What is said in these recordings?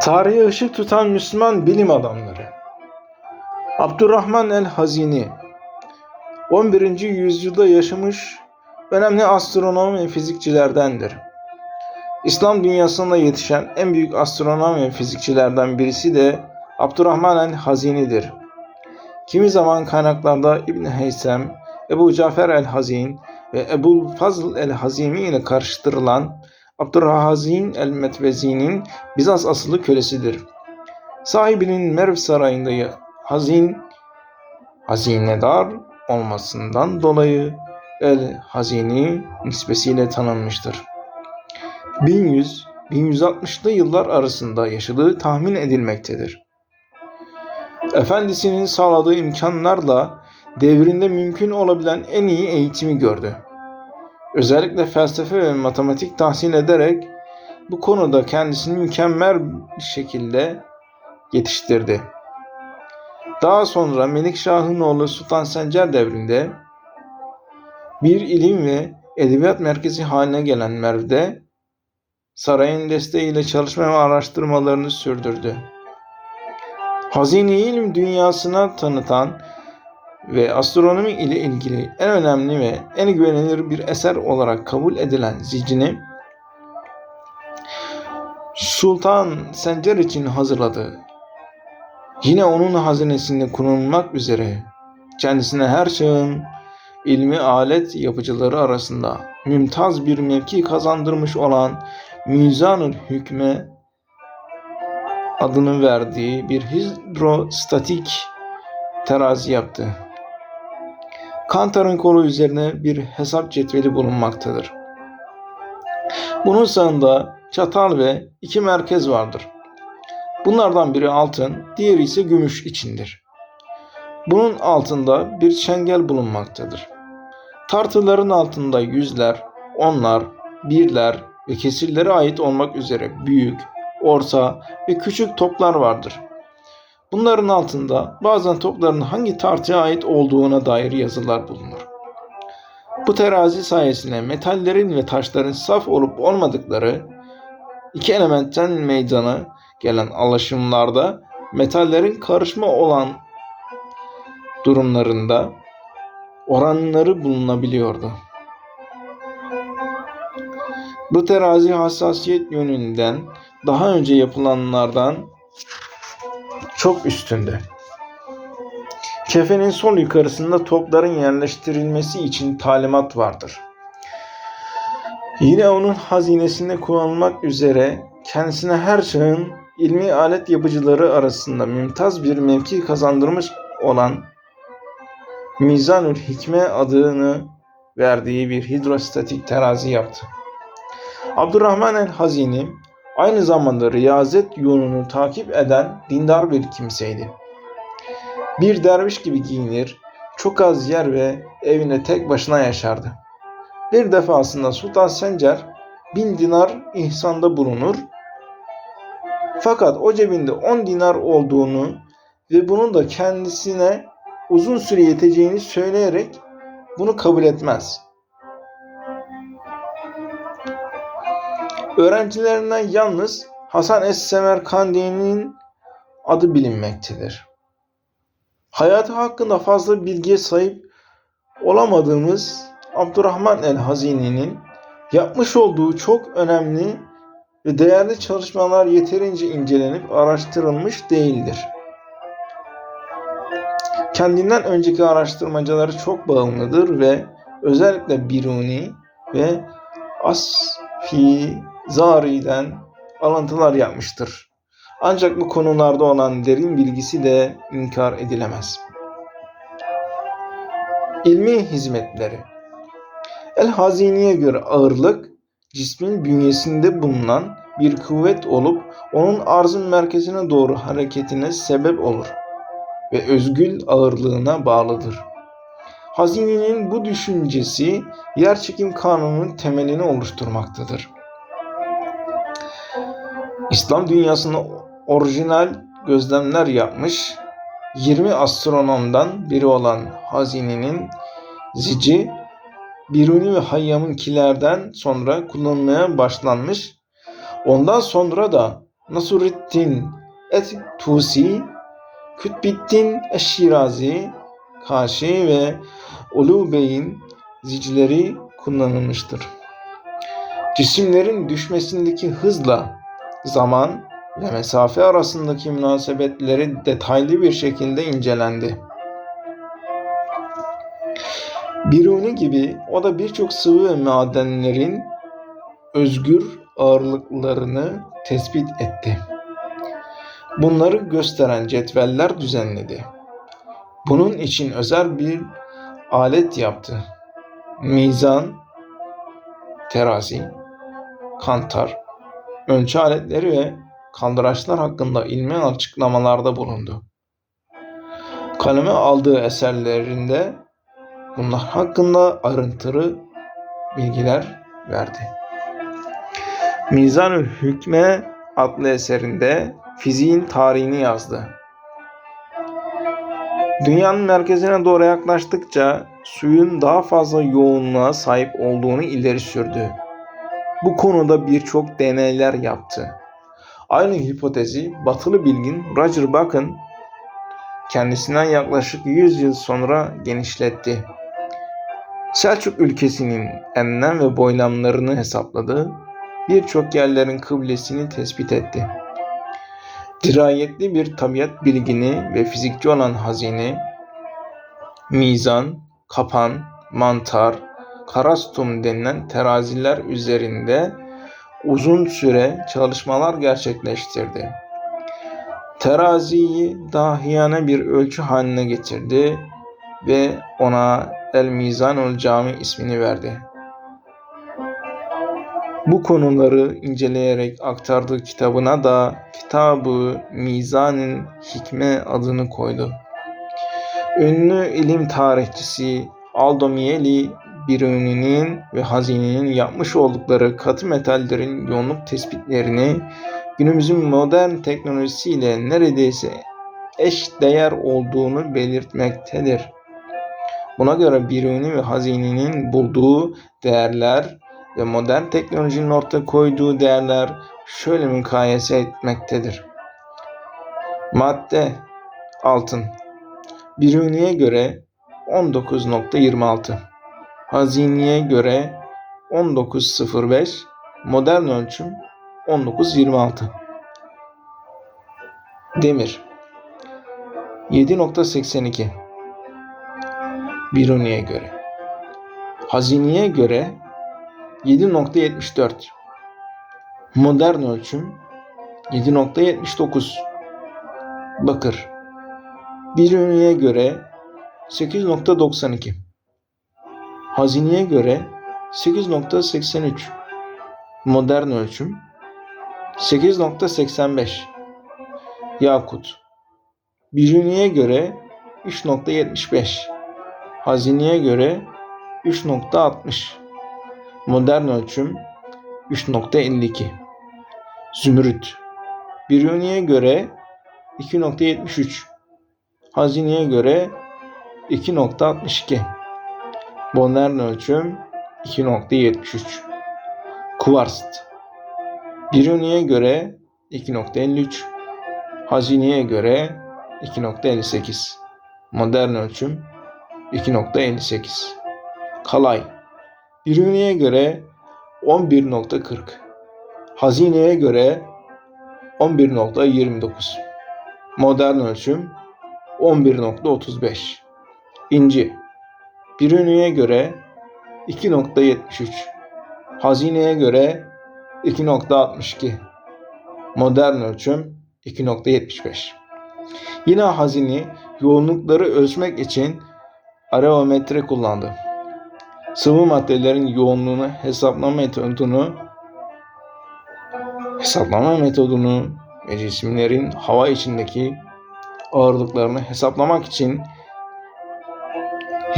Tarihe ışık tutan Müslüman bilim adamları. Abdurrahman el-Hazini 11. yüzyılda yaşamış önemli astronom ve fizikçilerdendir. İslam dünyasında yetişen en büyük astronom ve fizikçilerden birisi de Abdurrahman el-Hazini'dir. Kimi zaman kaynaklarda İbn Heysem, Ebu Cafer el-Hazin ve Ebu Fazl el-Hazimi ile karıştırılan Abdurrahazin el-Metvezi'nin Bizans asıllı kölesidir. Sahibinin Merv sarayında hazin, hazinedar olmasından dolayı el-Hazini nispesiyle tanınmıştır. 1100-1160'lı yıllar arasında yaşadığı tahmin edilmektedir. Efendisinin sağladığı imkanlarla devrinde mümkün olabilen en iyi eğitimi gördü. Özellikle felsefe ve matematik tahsil ederek bu konuda kendisini mükemmel bir şekilde yetiştirdi. Daha sonra Melikşah'ın oğlu Sultan Sencer devrinde bir ilim ve edebiyat merkezi haline gelen Merv'de sarayın desteğiyle çalışma ve araştırmalarını sürdürdü. Hazine ilim dünyasına tanıtan ve astronomi ile ilgili en önemli ve en güvenilir bir eser olarak kabul edilen zicini Sultan Sencer için hazırladı. Yine onun hazinesinde kullanılmak üzere kendisine her çağın ilmi alet yapıcıları arasında mümtaz bir mevki kazandırmış olan Mizanül Hükme adını verdiği bir hidrostatik terazi yaptı. Kantar'ın kolu üzerine bir hesap cetveli bulunmaktadır. Bunun sağında çatal ve iki merkez vardır. Bunlardan biri altın, diğeri ise gümüş içindir. Bunun altında bir çengel bulunmaktadır. Tartıların altında yüzler, onlar, birler ve kesirlere ait olmak üzere büyük, orta ve küçük toplar vardır. Bunların altında bazen topların hangi tartıya ait olduğuna dair yazılar bulunur. Bu terazi sayesinde metallerin ve taşların saf olup olmadıkları iki elementten meydana gelen alaşımlarda metallerin karışma olan durumlarında oranları bulunabiliyordu. Bu terazi hassasiyet yönünden daha önce yapılanlardan çok üstünde. Kefenin sol yukarısında topların yerleştirilmesi için talimat vardır. Yine onun hazinesinde kullanılmak üzere kendisine her çağın ilmi alet yapıcıları arasında mümtaz bir mevki kazandırmış olan Mizanül Hikme adını verdiği bir hidrostatik terazi yaptı. Abdurrahman el-Hazini aynı zamanda riyazet yolunu takip eden dindar bir kimseydi. Bir derviş gibi giyinir, çok az yer ve evine tek başına yaşardı. Bir defasında Sultan Sencer bin dinar ihsanda bulunur. Fakat o cebinde 10 dinar olduğunu ve bunun da kendisine uzun süre yeteceğini söyleyerek bunu kabul etmez. Öğrencilerinden yalnız Hasan Es-Semerkandi'nin adı bilinmektedir. Hayatı hakkında fazla bilgiye sahip olamadığımız Abdurrahman el-Hazini'nin yapmış olduğu çok önemli ve değerli çalışmalar yeterince incelenip araştırılmış değildir. Kendinden önceki araştırmacıları çok bağımlıdır ve özellikle Biruni ve Asfizari'den alıntılar yapmıştır. Ancak bu konularda olan derin bilgisi de inkar edilemez. İlmi hizmetleri El-Hazini'ye göre ağırlık, cismin bünyesinde bulunan bir kuvvet olup onun arzın merkezine doğru hareketine sebep olur ve özgül ağırlığına bağlıdır. Hazini'nin bu düşüncesi yerçekim kanununun temelini oluşturmaktadır. İslam dünyasında orijinal gözlemler yapmış 20 astronomdan biri olan Hazini'nin zici Biruni ve Hayyam'ınkilerden sonra kullanılmaya başlanmış. Ondan sonra da Nasruddin et-Tusi, Kütbettin Eşşirazi, Kaşi ve Ulu Bey'in zicileri kullanılmıştır. Cisimlerin düşmesindeki hızla zaman ve mesafe arasındaki münasebetleri detaylı bir şekilde incelendi. Biruni gibi o da birçok sıvı ve madenlerin özgür ağırlıklarını tespit etti. Bunları gösteren cetveller düzenledi. Bunun için özel bir alet yaptı. Mizan, terazi, kantar, ölçü aletleri ve kaldıraçlar hakkında ilmi açıklamalarda bulundu. Kaleme aldığı eserlerinde bunlar hakkında ayrıntılı bilgiler verdi. Mizanül Hükme adlı eserinde fiziğin tarihini yazdı. Dünyanın merkezine doğru yaklaştıkça suyun daha fazla yoğunluğa sahip olduğunu ileri sürdü. Bu konuda birçok deneyler yaptı. Aynı hipotezi batılı bilgin Roger Bacon kendisinden yaklaşık 100 yıl sonra genişletti. Selçuk ülkesinin enlem ve boylamlarını hesapladı, birçok yerlerin kıblesini tespit etti. Dirayetli bir tabiat bilgini ve fizikçi olan hazine, mizan, kapan, mantar, karastum denilen teraziler üzerinde uzun süre çalışmalar gerçekleştirdi. Teraziyi dahiyane bir ölçü haline getirdi ve ona El Mizanul Cami ismini verdi. Bu konuları inceleyerek aktardığı kitabına da Kitabı Mizan'ın Hikme adını koydu. Ünlü ilim tarihçisi Aldo Mieli Biruni'nin ve Hazine'nin yapmış oldukları katı metallerin yoğunluk tespitlerini günümüzün modern teknolojisiyle neredeyse eş değer olduğunu belirtmektedir. Buna göre Biruni ve Hazine'nin bulduğu değerler ve modern teknolojinin ortaya koyduğu değerler şöyle mukayese etmektedir. Madde altın Biruni'ye göre 19.26 Hazine'ye göre 19.05 Modern ölçüm 19.26 Demir 7.82 Biruni'ye göre. Hazine'ye göre 7.74 Modern ölçüm 7.79 Bakır Biruni'ye göre 8.92 Hazineye göre 8.83 Modern ölçüm 8.85 Yakut. Biruni'ye göre 3.75 Hazineye göre 3.60 Modern ölçüm 3.52 Zümrüt. Biruni'ye göre 2.73 Hazineye göre 2.62 Modern ölçüm 2.73 Kuvarst Biruni'ye göre 2.53 Hazineye göre 2.58 Modern ölçüm 2.58 Kalay. Biruni'ye göre 11.40 Hazineye göre 11.29 Modern ölçüm 11.35 İnci Biruni'ye göre 2.73 Hazineye göre 2.62 Modern ölçüm 2.75 Yine hazine yoğunlukları ölçmek için areometre kullandı. Sıvı maddelerin yoğunluğunu hesaplama metodunu hesaplama metodunu ve cisimlerin hava içindeki ağırlıklarını hesaplamak için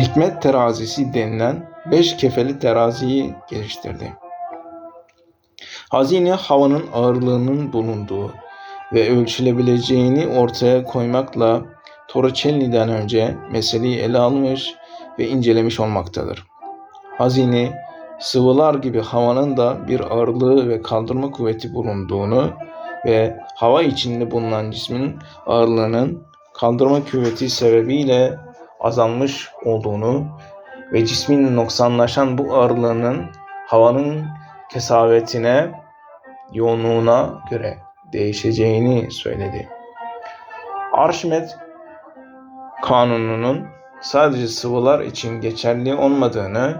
hikmet terazisi denilen beş kefeli teraziyi geliştirdi. Hazine havanın ağırlığının bulunduğu ve ölçülebileceğini ortaya koymakla Torricelli'den önce meseleyi ele almış ve incelemiş olmaktadır. Hazine sıvılar gibi havanın da bir ağırlığı ve kaldırma kuvveti bulunduğunu ve hava içinde bulunan cismin ağırlığının kaldırma kuvveti sebebiyle azalmış olduğunu ve cismin noksanlaşan bu ağırlığının havanın kesavetine, yoğunluğuna göre değişeceğini söyledi. Arşimet kanununun sadece sıvılar için geçerli olmadığını,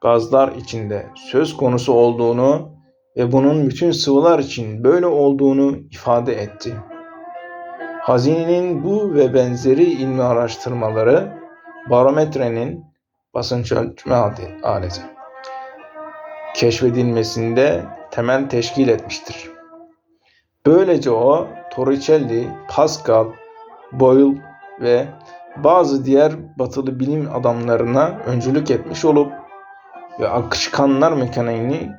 gazlar içinde söz konusu olduğunu ve bunun bütün sıvılar için böyle olduğunu ifade etti. Hazinenin bu ve benzeri ilmi araştırmaları barometrenin basınç ölçme aleti keşfedilmesinde temel teşkil etmiştir. Böylece o Torricelli, Pascal, Boyle ve bazı diğer batılı bilim adamlarına öncülük etmiş olup ve akışkanlar mekaniğini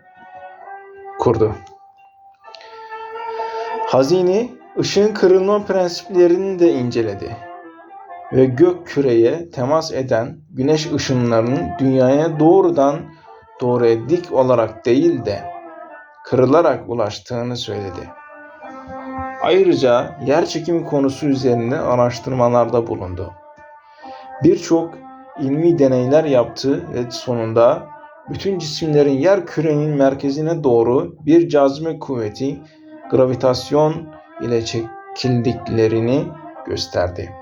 kurdu. Hazini ışığın kırılma prensiplerini de inceledi ve gök küreye temas eden güneş ışınlarının dünyaya doğrudan doğruya dik olarak değil de kırılarak ulaştığını söyledi. Ayrıca yer çekimi konusu üzerine araştırmalarda bulundu. Birçok ilmi deneyler yaptı ve sonunda bütün cisimlerin yer kürenin merkezine doğru bir cazibe kuvveti, gravitasyon ile çekildiklerini gösterdi.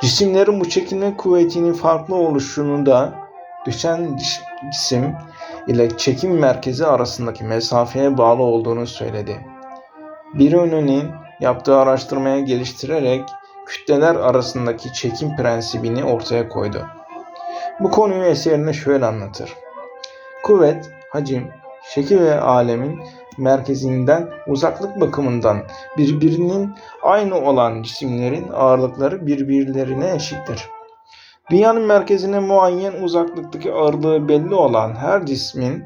Cisimlerin bu çekilme kuvvetinin farklı oluşunu da düşen cisim ile çekim merkezi arasındaki mesafeye bağlı olduğunu söyledi. Birun'un yaptığı araştırmaya geliştirerek kütleler arasındaki çekim prensibini ortaya koydu. Bu konuyu eserinde şöyle anlatır. Kuvvet, hacim, şekil ve alemin merkezinden uzaklık bakımından birbirinin aynı olan cisimlerin ağırlıkları birbirlerine eşittir. Dünyanın merkezine muayyen uzaklıktaki ağırlığı belli olan her cismin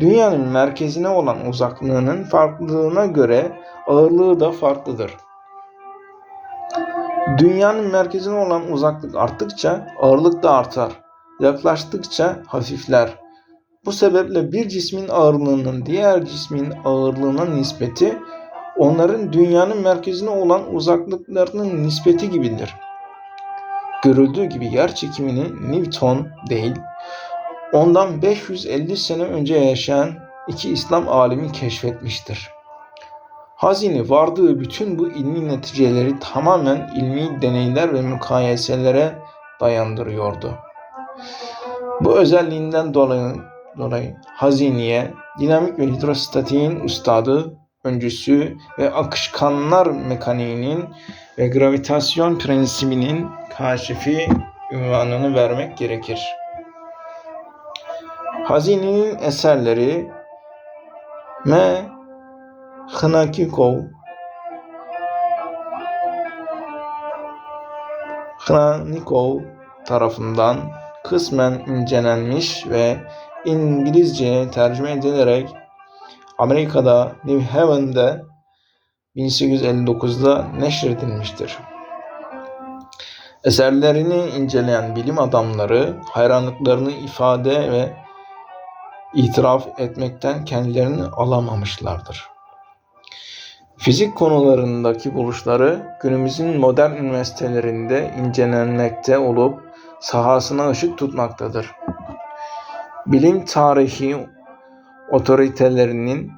dünyanın merkezine olan uzaklığının farklılığına göre ağırlığı da farklıdır. Dünyanın merkezine olan uzaklık arttıkça ağırlık da artar. Yaklaştıkça hafifler. Bu sebeple bir cismin ağırlığının diğer cismin ağırlığına nispeti onların dünyanın merkezine olan uzaklıklarının nispeti gibidir. Görüldüğü gibi yer çekimini Newton değil, ondan 550 sene önce yaşayan iki İslam alimi keşfetmiştir. Hazini vardığı bütün bu ilmi neticeleri tamamen ilmi deneyler ve mukayeselere dayandırıyordu. Bu özelliğinden dolayı, dolayı Hazini'ye dinamik ve hidrostatiğin ustadı, öncüsü ve akışkanlar mekaniğinin ve gravitasyon prensibinin kaşifi ünvanını vermek gerekir. Hazini'nin eserleri M. Hnakikov Hranikov tarafından kısmen incelenmiş ve İngilizceye tercüme edilerek Amerika'da New Haven'de 1859'da neşredilmiştir. Eserlerini inceleyen bilim adamları hayranlıklarını ifade ve itiraf etmekten kendilerini alamamışlardır. Fizik konularındaki buluşları günümüzün modern üniversitelerinde incelenmekte olup sahasına ışık tutmaktadır. Bilim tarihi otoritelerinin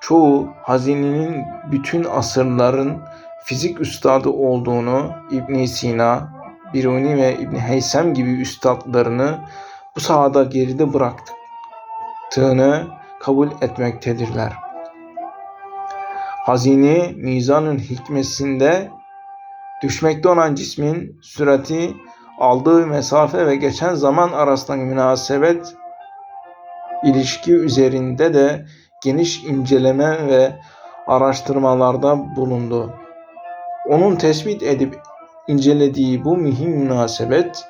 çoğu hazinenin bütün asırların fizik üstadı olduğunu İbn Sina, Biruni ve İbn Heysem gibi üstadlarını bu sahada geride bıraktığını kabul etmektedirler. Hazine mizanın hikmesinde düşmekte olan cismin sürati, aldığı mesafe ve geçen zaman arasındaki münasebet ilişki üzerinde de geniş inceleme ve araştırmalarda bulundu. Onun tespit edip incelediği bu mühim münasebet,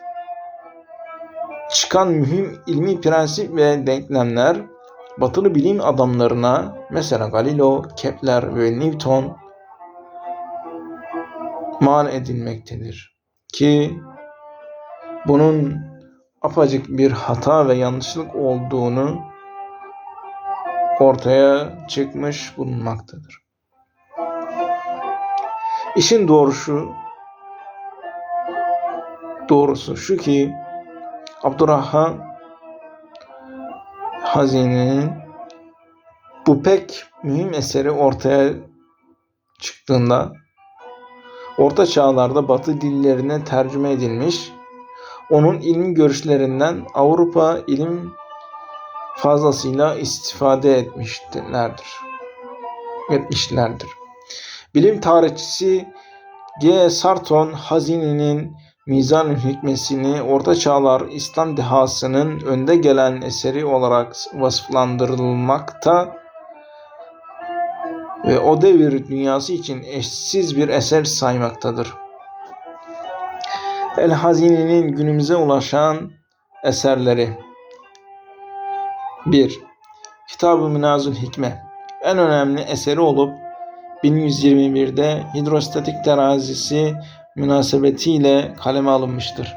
çıkan mühim ilmi prensip ve denklemler batılı bilim adamlarına mesela Galileo, Kepler ve Newton mal edilmektedir. Ki bunun apacık bir hata ve yanlışlık olduğunu ortaya çıkmış bulunmaktadır. İşin doğrusu doğrusu şu ki Abdurrahman Hazini'nin bu pek mühim eseri ortaya çıktığında Orta Çağlarda Batı dillerine tercüme edilmiş, onun ilmi görüşlerinden Avrupa ilim fazlasıyla istifade etmişlerdir. Etmişlerdir. Bilim tarihçisi G. Sarton Hazini'nin Mizan hikmesini Orta Çağlar İslam dehasının önde gelen eseri olarak vasıflandırılmakta ve o devir dünyası için eşsiz bir eser saymaktadır. El Hazini'nin günümüze ulaşan eserleri 1. Kitab-ı Münazül Hikme en önemli eseri olup 1121'de hidrostatik terazisi münasebetiyle kaleme alınmıştır.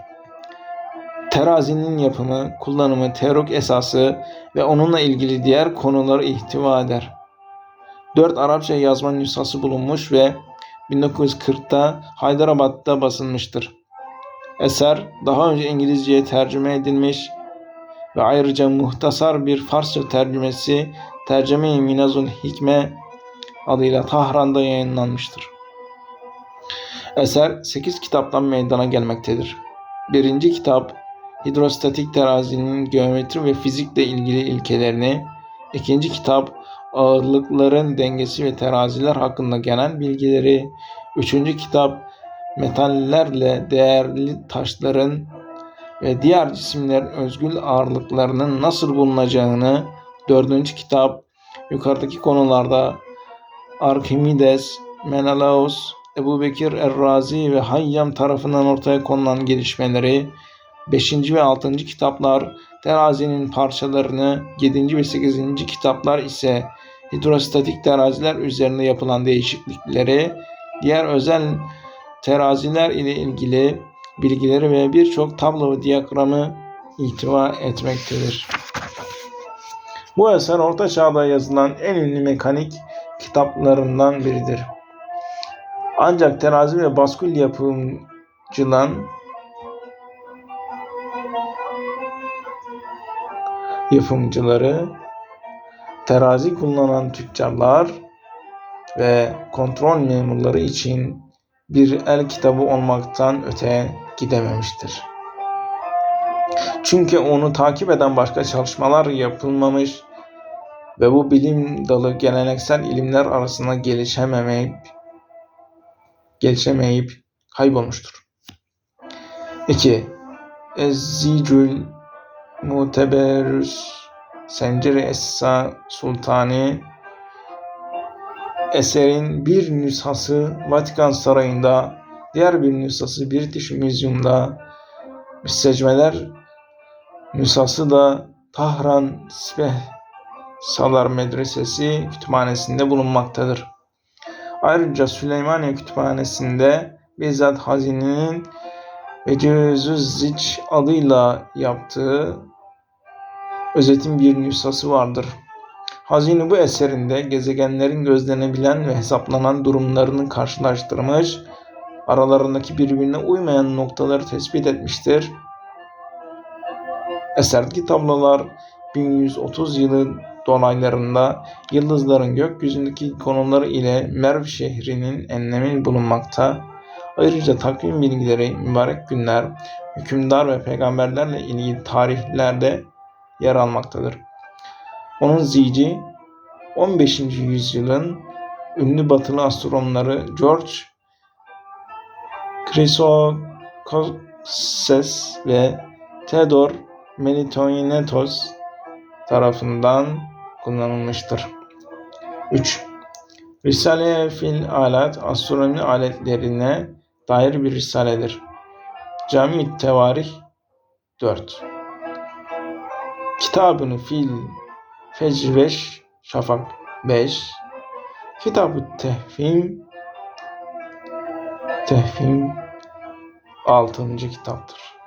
Terazinin yapımı, kullanımı, teorik esası ve onunla ilgili diğer konuları ihtiva eder. 4 Arapça yazma nüshası bulunmuş ve 1940'ta Haydarabad'da basılmıştır. Eser daha önce İngilizceye tercüme edilmiş ve ayrıca muhtasar bir Farsça tercümesi Terceme-i Minazul Hikme adıyla Tahran'da yayınlanmıştır. Eser 8 kitaptan meydana gelmektedir. Birinci kitap hidrostatik terazinin geometri ve fizikle ilgili ilkelerini, ikinci kitap ağırlıkların dengesi ve teraziler hakkında genel bilgileri, üçüncü kitap metallerle değerli taşların ve diğer cisimlerin özgül ağırlıklarının nasıl bulunacağını, dördüncü kitap yukarıdaki konularda Archimedes, Menelaus, Ebu Bekir Errazi ve Hayyam tarafından ortaya konulan gelişmeleri, 5. ve 6. kitaplar terazinin parçalarını, 7. ve 8. kitaplar ise hidrostatik teraziler üzerinde yapılan değişiklikleri, diğer özel teraziler ile ilgili bilgileri ve birçok tablo ve diyagramı ihtiva etmektedir. Bu eser Orta Çağ'da yazılan en ünlü mekanik kitaplarından biridir. Ancak terazi ve baskül yapımcılan yapımcıları, terazi kullanan tüccarlar ve kontrol memurları için bir el kitabı olmaktan öte gidememiştir. Çünkü onu takip eden başka çalışmalar yapılmamış ve bu bilim dalı geleneksel ilimler arasında gelişememeyip gelişemeyip kaybolmuştur. 2. Ezzicül Muteberüs Senceri Essa Sultani eserin bir nüshası Vatikan Sarayı'nda, diğer bir nüshası British Museum'da, müstecmeler nüshası da Tahran Sibeh Salar Medresesi kütüphanesinde bulunmaktadır. Ayrıca Süleymaniye Kütüphanesi'nde bizzat Hazini'nin Vecezüzzic adıyla yaptığı özetin bir nüshası vardır. Hazine bu eserinde gezegenlerin gözlenebilen ve hesaplanan durumlarını karşılaştırmış, aralarındaki birbirine uymayan noktaları tespit etmiştir. Eserdeki tablolar 1130 yılı dolaylarında yıldızların gökyüzündeki konumları ile Merv şehrinin enlemi bulunmakta. Ayrıca takvim bilgileri, mübarek günler, hükümdar ve peygamberlerle ilgili tarihlerde yer almaktadır. Onun zici 15. yüzyılın ünlü batılı astronomları George Chrysostom ve Theodor Melitonetos tarafından kullanılmıştır. 3. Risale fil alat astronomi aletlerine dair bir risaledir. Cami Tevarih 4. Kitabını fil Fecr 5 Şafak 5 Kitab-ı Tehfim Tehfim 6. kitaptır.